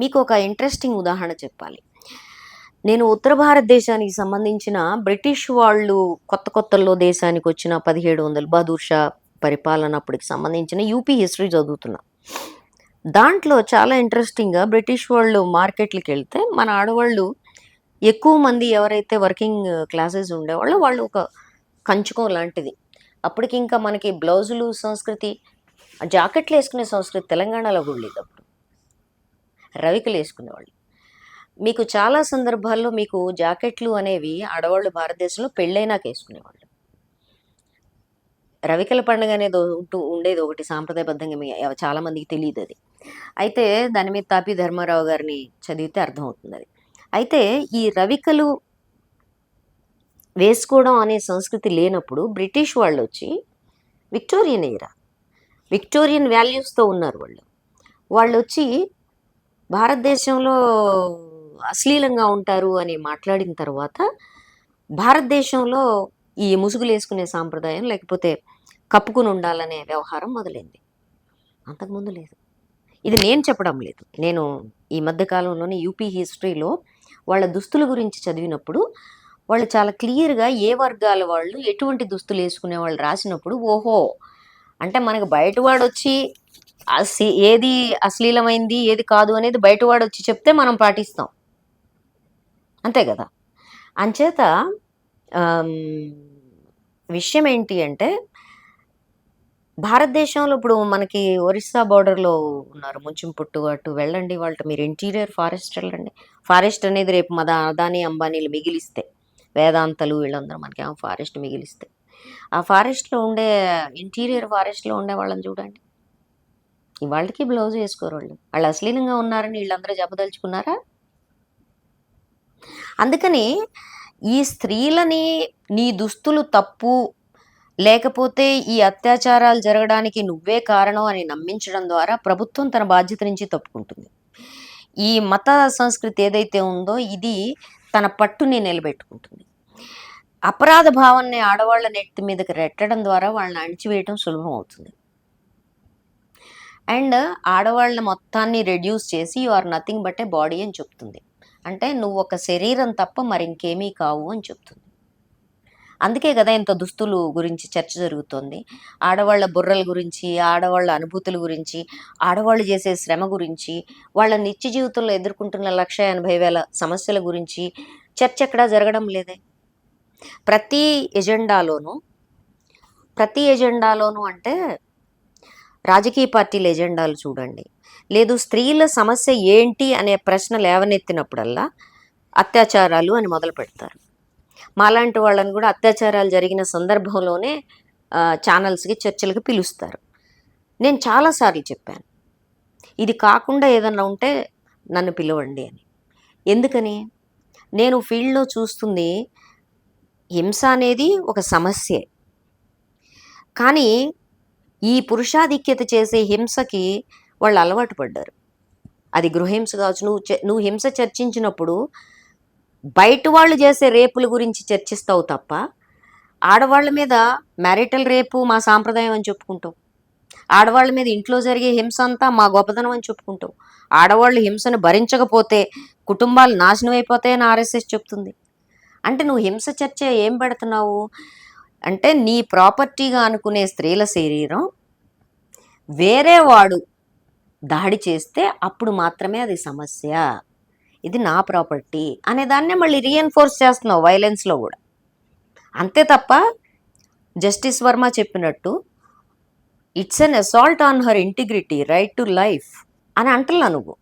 మీకు ఒక ఇంట్రెస్టింగ్ ఉదాహరణ చెప్పాలి. నేను ఉత్తర భారతదేశానికి సంబంధించిన బ్రిటిష్ వాళ్ళు కొత్త కొత్తల్లో దేశానికి వచ్చిన పదిహేడు వందల బహదూర్ షా పరిపాలన అప్పటికి సంబంధించిన యూపీ హిస్టరీ చదువుతున్నా. దాంట్లో చాలా ఇంట్రెస్టింగ్గా బ్రిటిష్ వాళ్ళు మార్కెట్లకు వెళ్తే మన ఆడవాళ్ళు ఎక్కువ మంది ఎవరైతే వర్కింగ్ క్లాసెస్ ఉండేవాళ్ళు వాళ్ళు ఒక కంచుకో లాంటిది. అప్పటికి ఇంకా మనకి బ్లౌజులు సంస్కృతి జాకెట్లు వేసుకునే సంస్కృతి తెలంగాణలో కూడా లేదు అప్పుడు. రవికలు వేసుకునేవాళ్ళు మీకు చాలా సందర్భాల్లో మీకు జాకెట్లు అనేవి ఆడవాళ్ళు భారతదేశంలో పెళ్ళైనాక వేసుకునేవాళ్ళు రవికల పండుగ అనేది ఉంటూ ఉండేది ఒకటి సాంప్రదాయబద్ధంగా మీ చాలామందికి తెలియదు అది. అయితే దాని మీద తాపి ధర్మారావు గారిని చదివితే అర్థమవుతుంది అది అయితే ఈ రవికలు వేసుకోవడం అనే సంస్కృతి లేనప్పుడు బ్రిటిష్ వాళ్ళు వచ్చి విక్టోరియన్ ఎయిరా విక్టోరియన్ వాల్యూస్తో ఉన్నారు వాళ్ళు. వాళ్ళు వచ్చి భారతదేశంలో అశ్లీలంగా ఉంటారు అని మాట్లాడిన తర్వాత భారతదేశంలో ఈ ముసుగులు వేసుకునే సాంప్రదాయం లేకపోతే కప్పుకుని ఉండాలనే వ్యవహారం మొదలైంది. అంతకుముందు లేదు. ఇది నేను చెప్పడం లేదు. నేను ఈ మధ్యకాలంలోనే యూపీ హిస్టరీలో వాళ్ళ దుస్తుల గురించి చదివినప్పుడు వాళ్ళు చాలా క్లియర్గా ఏ వర్గాల వాళ్ళు ఎటువంటి దుస్తులు వేసుకునే వాళ్ళు రాసినప్పుడు ఓహో! అంటే మనకు బయటవాడు వచ్చి ఏది అశ్లీలమైంది ఏది కాదు అనేది బయటవాడు వచ్చి చెప్తే మనం పాటిస్తాం. అంతే కదా? అంచేత విషయం ఏంటి అంటే భారతదేశంలో ఇప్పుడు మనకి ఒరిస్సా బార్డర్లో ఉన్నారు. ముంచింపుట్టు అటు వెళ్ళండి వాళ్ళతో మీరు ఇంటీరియర్ ఫారెస్ట్ వెళ్ళండి. ఫారెస్ట్ అనేది రేపు మద అదాని అంబానీలు మిగిలిస్తే వేదాంతలు వీళ్ళందరూ మనకి ఆ ఫారెస్ట్ మిగిలిస్తే. ఆ ఫారెస్ట్లో ఉండే ఇంటీరియర్ ఫారెస్ట్లో ఉండే వాళ్ళని చూడండి. ఇవాళకి బ్లౌజ్ వేసుకోరు వాళ్ళు. వాళ్ళు అశ్లీలంగా ఉన్నారని వీళ్ళందరూ చెప్పదలుచుకున్నారా? అందుకని ఈ స్త్రీలని నీ దుస్తులు తప్పు లేకపోతే ఈ అత్యాచారాలు జరగడానికి నువ్వే కారణం అని నమ్మించడం ద్వారా ప్రభుత్వం తన బాధ్యత నుంచి తప్పుకుంటుంది. ఈ మత సంస్కృతి ఏదైతే ఉందో ఇది తన పట్టుని నిలబెట్టుకుంటుంది. అపరాధ భావాన్ని ఆడవాళ్ళ నెత్తి మీదకి రెట్టడం ద్వారా వాళ్ళని అణిచివేయటం సులభం అవుతుంది. అండ్ ఆడవాళ్ళ మొత్తాన్ని రెడ్యూస్ చేసి you are nothing but a body అని చెప్తుంది. అంటే నువ్వు ఒక శరీరం తప్ప మరి ఇంకేమీ కావు అని చెప్తుంది. అందుకే కదా ఇంత దుస్తులు గురించి చర్చ జరుగుతోంది. ఆడవాళ్ళ బుర్రల గురించి ఆడవాళ్ళ అనుభూతుల గురించి ఆడవాళ్ళు చేసే శ్రమ గురించి వాళ్ళ నిత్య జీవితంలో ఎదుర్కొంటున్న లక్ష ఎనభై వేల సమస్యల గురించి చర్చ ఎక్కడా జరగడం లేదే. ప్రతి ఎజెండాలోనూ ప్రతి ఎజెండాలోనూ అంటే రాజకీయ పార్టీల ఎజెండాలు చూడండి. లేదు స్త్రీల సమస్య ఏంటి అనే ప్రశ్న లేవనెత్తినప్పుడల్లా అత్యాచారాలు అని మొదలు పెడతారు. మాలాంటి వాళ్ళని కూడా అత్యాచారాలు జరిగిన సందర్భంలోనే ఛానల్స్కి చర్చలకు పిలుస్తారు. నేను చాలాసార్లు చెప్పాను. ఇది కాకుండా ఏదన్నా ఉంటే నన్ను పిలవండి అని. ఎందుకని? నేను ఫీల్డ్లో చూస్తుంది హింస అనేది ఒక సమస్యే. కానీ ఈ పురుషాధిక్యత చేసే హింసకి వాళ్ళు అలవాటు పడ్డారు. అది గృహహింస కావచ్చు. నువ్వు నువ్వు హింస చర్చించినప్పుడు బయట వాళ్ళు చేసే రేపుల గురించి చర్చిస్తావు తప్ప ఆడవాళ్ళ మీద మ్యారిటల్ రేపు మా సాంప్రదాయం అని చెప్పుకుంటావు. ఆడవాళ్ళ మీద ఇంట్లో జరిగే హింస అంతా మా గొప్పదనం అని చెప్పుకుంటావు. ఆడవాళ్ళు హింసను భరించకపోతే కుటుంబాలు నాశనం అయిపోతాయని ఆర్ఎస్ఎస్ చెప్తుంది. అంటే నువ్వు హింస చర్చ ఏం పెడుతున్నావు? అంటే నీ ప్రాపర్టీగా అనుకునే స్త్రీల శరీరం వేరే వాడు దాడి చేస్తే అప్పుడు మాత్రమే అది సమస్య. ఇది నా ప్రాపర్టీ అనే దాన్నే మళ్ళీ రీఎన్ఫోర్స్ చేస్తున్నావు వైలెన్స్లో కూడా. అంతే తప్ప జస్టిస్ వర్మ చెప్పినట్టు it's an assault on her integrity right to life అని అంటున్నా నువ్వు.